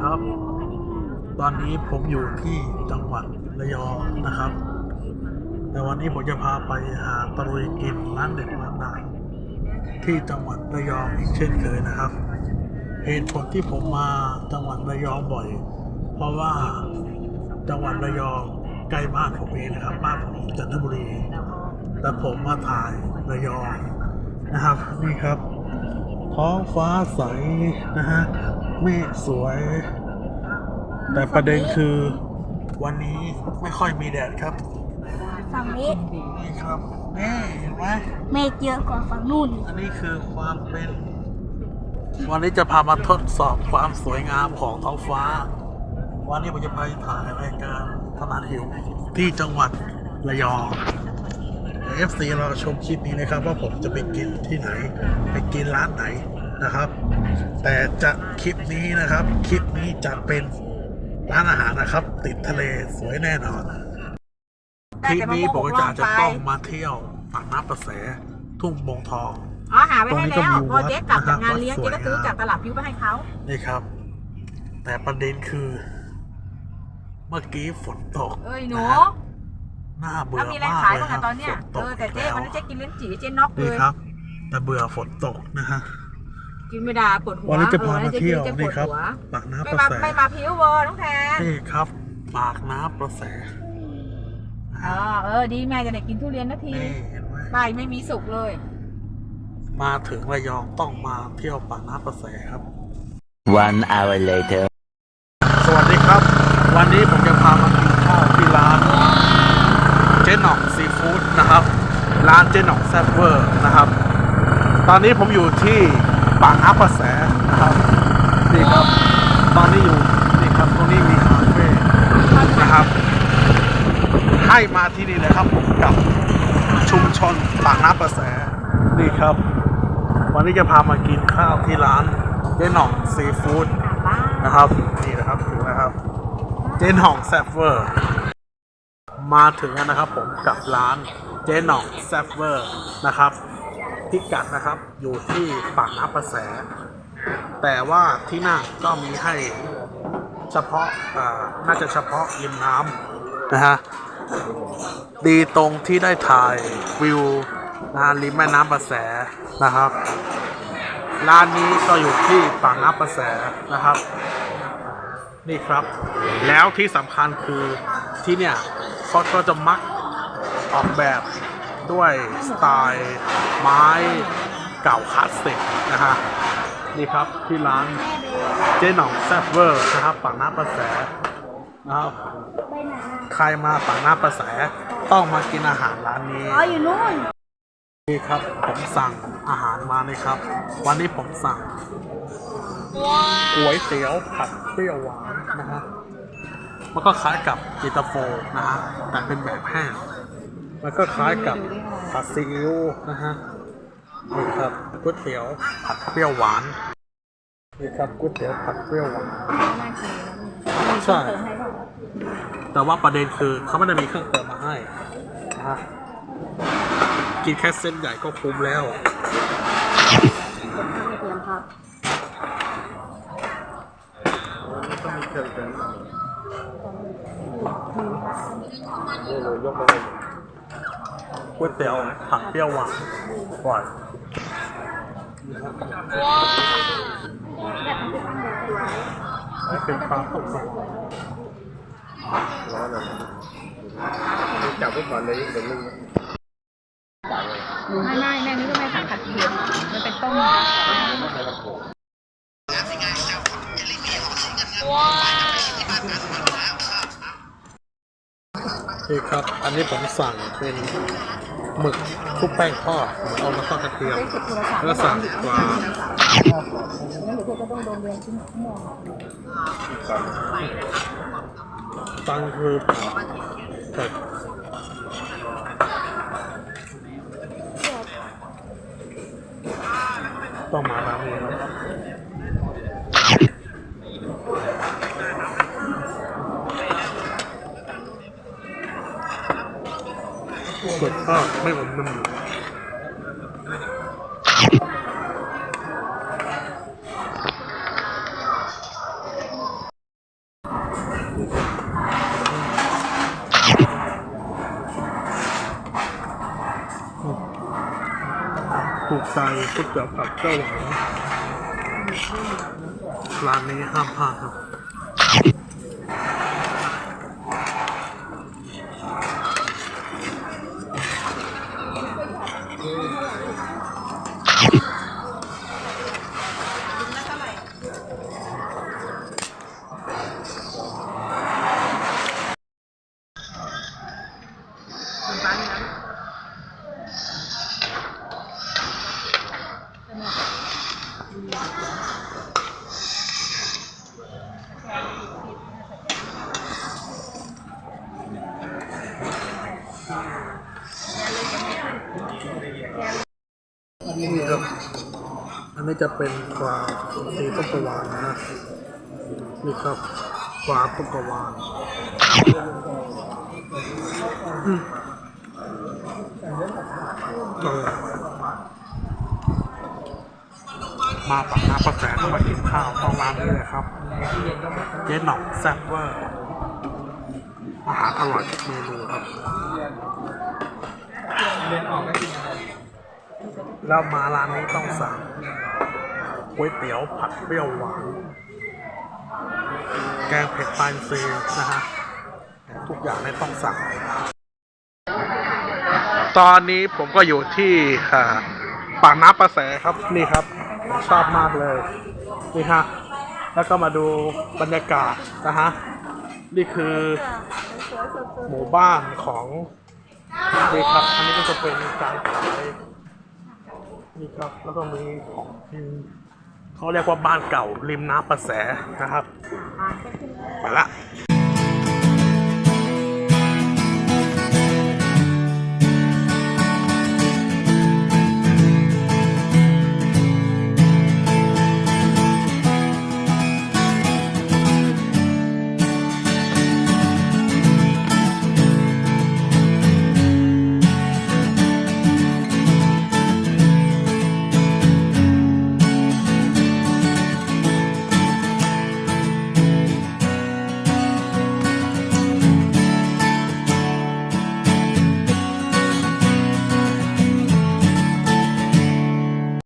ครับ ตอนนี้ผมอยู่ที่จังหวัดระยองนะครับ แต่วันนี้ผมจะพาไปหาตะลุยกินร้านเด็ดร้านดังที่จังหวัดระยองอีกเช่นเคยนะครับ เหตุผลที่ผมมาจังหวัดระยองบ่อย เพราะว่าจังหวัดระยองใกล้บ้านผมเองนะครับบ้านผมอยู่จันทบุรีแต่ผมมาถ่ายระยองนะครับนี่ครับ ท้องฟ้าใสนะฮะเมฆสวย แต่ประเด็นคือวันนี้ไม่ค่อยมีแดดครับฝั่งนี้นี่ครับนี่เห็นไหมเมฆเยอะกว่าฝั่งนู่นอันนี้คือความเป็น วันนี้จะพามาทดสอบความสวยงามของท้องฟ้า วันนี้ผมจะไปถ่ายรายการถนัดหิวที่จังหวัดระยอง เอฟซีเราชมคลิปนี้นะครับ ว่าผมจะไปกินที่ไหน ไปกินร้านไหนนะครับ แต่จะคลิปนี้นะครับ คลิปนี้จะเป็นร้านอาหารนะครับ ติดทะเลสวยแน่นอนคลิปนี้ผมก็จะอาจะต้องมาเที่ยวปากน้ำประแสทุ่งบงทองอ๋อหาไว้ให้ตรงก็แล้วพอเจ๊กลับจากงานเลี้ยงเจ๊ก็ซื้อจากตลับพิ้วไปให้เขานี่ครับ แต่ประเด็นคือ เมื่อกี้ฝนตกเอ้ยหนู น่าเบื่แล้อวมีอะไรมากขายเลยบ้างครัอะบตอนเนี้ยฝนตเอกอแต่เจ๊แล้ววันนั้นเจ๊กินลิ้นจี่เจ๊น็อกเลนี่ย ครับ แต่เบื่อฝนตกนะฮะ กินไม่ได้ปวดหัววันนี้จะพาออมาเที่ยวจ๊กินี่จ๊ปดครับหัวปากน้ำไม่ประมาแสไม่มาพิ้ววอน้องแทน นี่ครับ ปากน้ำประแสนะอ๋อฮะเออดีแม่จะได้กินทุเรียนนาทีนี่เห็นไหมใบไม่มีสุกเลย มาถึงระยองต้องมาเที่ยวปากน้ำประแสครับ One hour later. สวัสดีครับ วันนี้ผมจะพามากินข้าวที่ร้านเจ๊หน่องซีฟู้ดนะครับ ร้านเจ๊หน่องแซ่บเวอร์นะครับ ตอนนี้ผมอยู่ที่ปากน้ำประแสนะครับนี่ครับ ตอนนี้อยู่นี่ครับตรงนี้มีคาเฟ่นะครับ ให้มาที่นี่เลยครับผมกับชุมชนปากน้ำประแสนี่ครับ วันนี้จะพามากินข้าวที่ร้านเจ๊หน่องซีฟู้ดนะครับ นี่นะครับถึงนะครับ เจ๊หน่องแซฟเวอร์ มาถึงแล้วนะครับผมกับร้านเจ๊หน่องแซฟเวอร์นะครับพิกัดนะครับอยู่ที่ปากน้ำประแส แต่ว่าที่นั่นก็มีให้เฉพาะน่าจะเฉพาะริมน้ำนะฮะดีตรงที่ได้ถ่ายวิวนะริมแม่น้ำประแสนะครับ ร้านนี้ก็อยู่ที่ปากน้ำประแสนะครับ นี่ครับ แล้วที่สำคัญคือที่เนี่ย เขาก็จะมักออกแบบด้วยสไตล์ไม้เก่าคลาสสิกนะฮะนี่ครับที่ร้านเจ๊หน่องแซฟเวอร์นะครับปากน้ำประแสนะครับไปไหนอะใครมาปากน้ำประแสต้องมากินอาหารร้านนี้อ๋ออยู่นู่นนี่ครับผมสั่งอาหารมาเลยครับ วันนี้ผมสั่งก๋วยเตี๋ยวผัดเปรี้ยวหวานนะฮะ มันก็คล้ายกับจิตาโฟนะฮะแต่เป็นแบบแห้งมันก็คล้ายกับผัดซีอิ๊วนะฮะนี่ครับก๋วยเตี๋ยวผัดเปรี้ยวหวานนี่ครับก๋วยเตี๋ยวผัดเปรี้ยวหวานใช่แต่ว่าประเด็นคือเขาไม่ได้มีเครื่องเติมมาให้นะฮะกินแค่เส้นใหญ่ก็คุ้มแล้ว ก๋วยเตี๋ยวผักเปรี้ยวหวานอร่อยนี่เป็นปลาต้มยจับไว้ก่อนเลยเดี๋ยวมึงไม่ไม่แม่ นี่ครับ อันนี้ผมสั่งเป็นหมึกชุบแป้งทอดหมึกเอามาทอดกระเทียมแล้วสั่งปลาตังคือผ็ดต้องมาร้านนี้ครับ กดก็ไม่อมน้ำถูกใจก๋วยเตี๋ยวกับเจ้าหวังร้านนี้ห้ามพลาดครับ นี่ครับ อันนี้จะเป็นกวาสีต้มกวานนะนี่ครับกวาต้มกวานมเออมาปากน้ำประแสต้องมากินข้าวต้องร้านนี้เลยครับ เจ๊หน่องแซ่บเวอร์อาหารอร่อยเมนูครับ แล้วมาร้านนี้ต้องสั่งก๋วยเตี๋ยวผัดเปรี้ยวหวาน แกงเผ็ดปลาอินทรีย์นะฮะทุกอย่างไม่ต้องสั่ง ตอนนี้ผมก็อยู่ที่อ่าปากน้ำประแสครับนี่ครับชอบมากเลยนี่ฮะแล้วก็มาดูบรรยากาศนะฮะนี่คือหมู่บ้านของ นี่ครับอันนี้ก็จะเป็นการขายนี่ครับแล้วก็มีของกินเขาเรียกว่าบ้านเก่าริมน้ำประแสนะครับ ไปละ